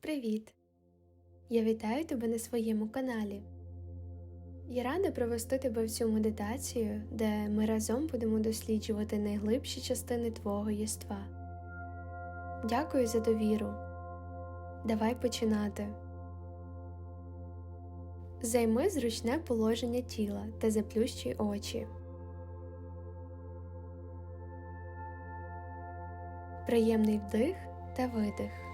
Привіт! Я вітаю тебе на своєму каналі. Я рада провести тебе в цю медитацію, де ми разом будемо досліджувати найглибші частини твого єства. Дякую за довіру. Давай починати. Займи зручне положення тіла та заплющуй очі. Приємний вдих та видих.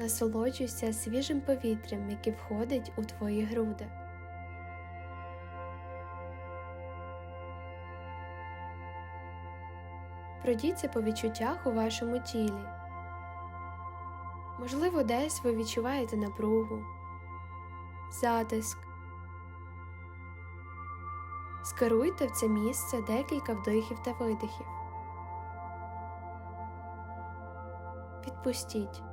Насолоджуйся свіжим повітрям, яке входить у твої груди. Пройдіться по відчуттях у вашому тілі. Можливо, десь ви відчуваєте напругу, затиск. Скеруйте в це місце декілька вдихів та видихів. Відпустіть.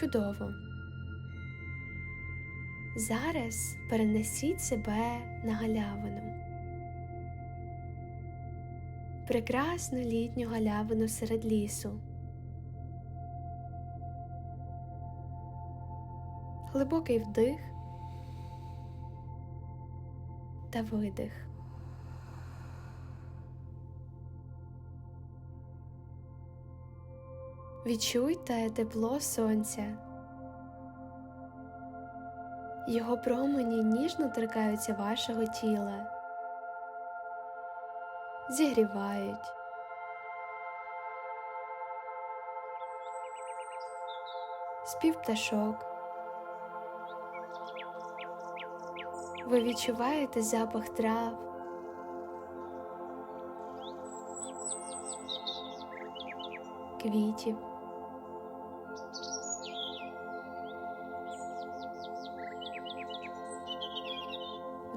Чудово. Зараз перенесіть себе на галявину. Прекрасну літню галявину серед лісу. Глибокий вдих та видих. Відчуйте тепло сонця. Його промені ніжно торкаються вашого тіла, зігрівають. Спів пташок. Ви відчуваєте запах трав. Квітів.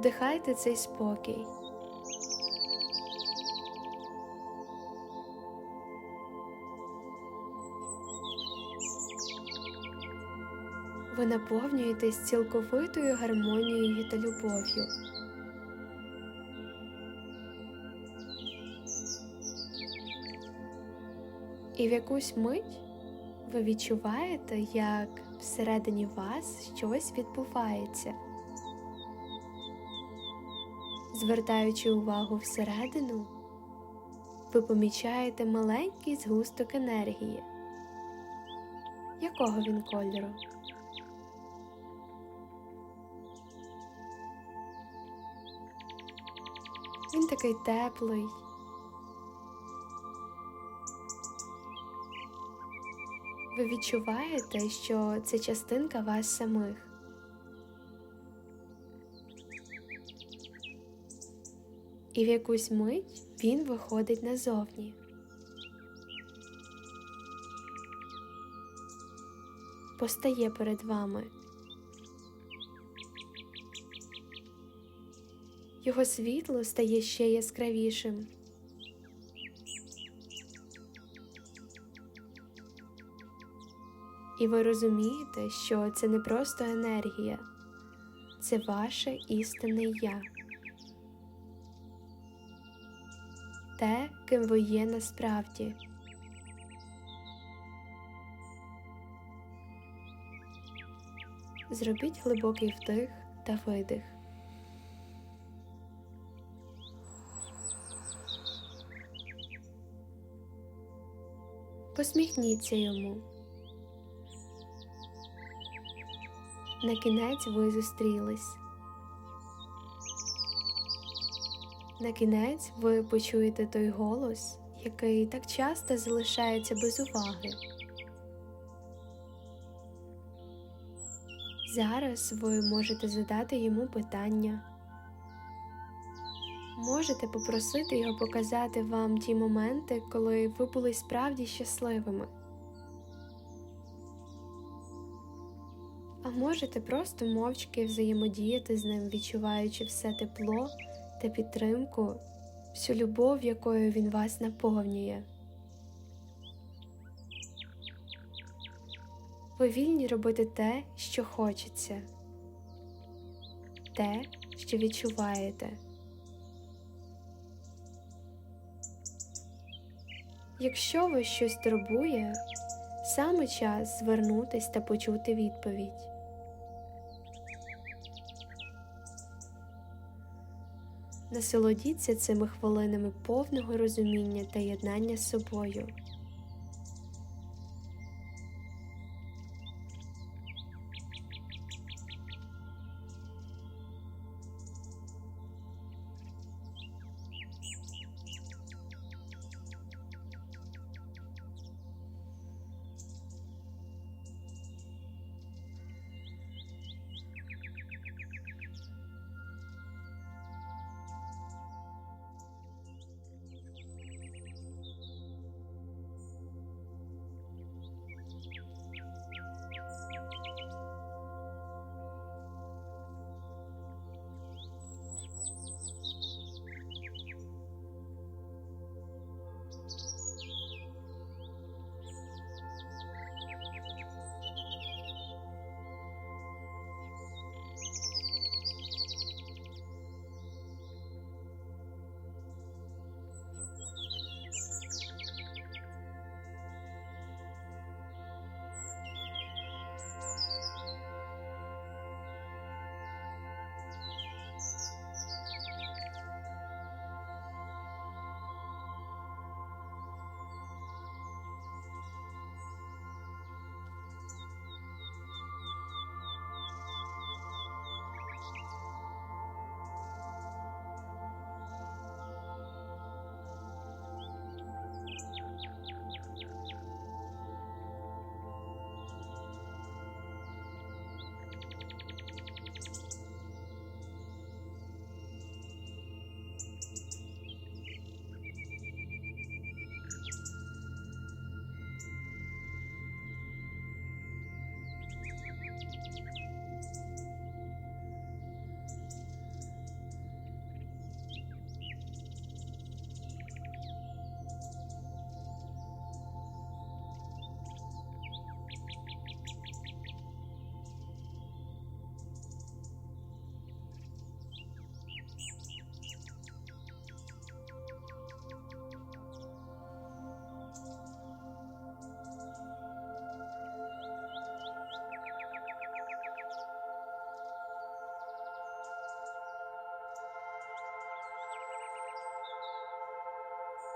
Вдихайте цей спокій. Ви наповнюєтесь цілковитою гармонією та любов'ю. І в якусь мить ви відчуваєте, як всередині вас щось відбувається. Звертаючи увагу всередину, ви помічаєте маленький згусток енергії. Якого він кольору? Він такий теплий. Ви відчуваєте, що це частинка вас самих. І в якусь мить він виходить назовні. Постає перед вами. Його світло стає ще яскравішим. І ви розумієте, що це не просто енергія, це ваше істинне я. Те, ким ви є насправді. Зробіть глибокий вдих та видих. Посміхніться йому. На кінець ви зустрілись. На кінець ви почуєте той голос, який так часто залишається без уваги. Зараз ви можете задати йому питання. Можете попросити його показати вам ті моменти, коли ви були справді щасливими. А можете просто мовчки взаємодіяти з ним, відчуваючи все тепло та підтримку, всю любов, якою він вас наповнює. Ви вільні робити те, що хочеться, те, що відчуваєте. Якщо вас щось турбує, саме час звернутись та почути відповідь. Насолодіться цими хвилинами повного розуміння та єднання з собою.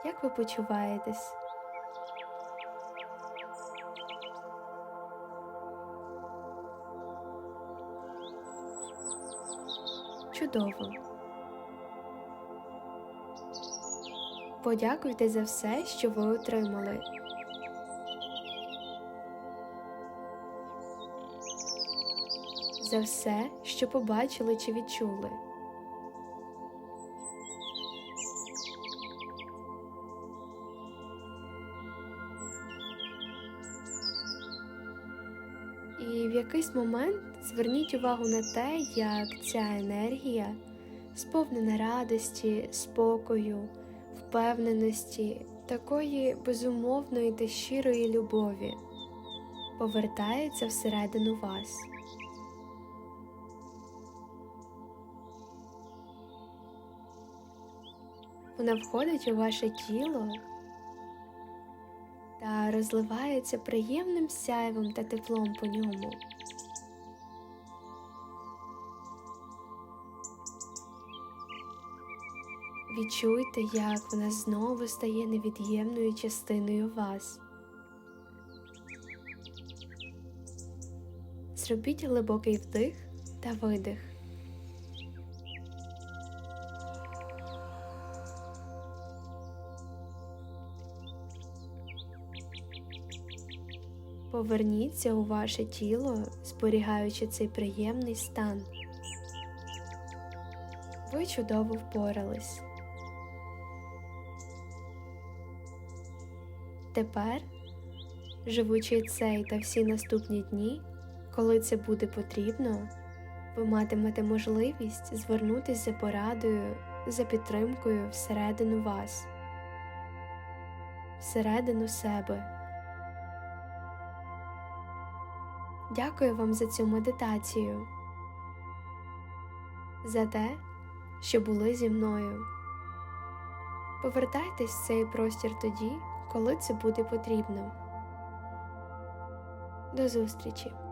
Як ви почуваєтесь? Чудово. Подякуйте за все, що ви отримали. За все, що побачили чи відчули. І в якийсь момент зверніть увагу на те, як ця енергія, сповнена радості, спокою, впевненості, такої безумовної та щирої любові, повертається всередину вас. Вона входить у ваше тіло та розливається приємним сяйвом та теплом по ньому. Відчуйте, як вона знову стає невід'ємною частиною вас. Зробіть глибокий вдих та видих. Поверніться у ваше тіло, зберігаючи цей приємний стан. Ви чудово впорались. Тепер, живучи цей та всі наступні дні, коли це буде потрібно, ви матимете можливість звернутися за порадою за підтримкою всередину вас, всередину себе. Дякую вам за цю медитацію, за те, що були зі мною. Повертайтесь в цей простір тоді, коли це буде потрібно. До зустрічі!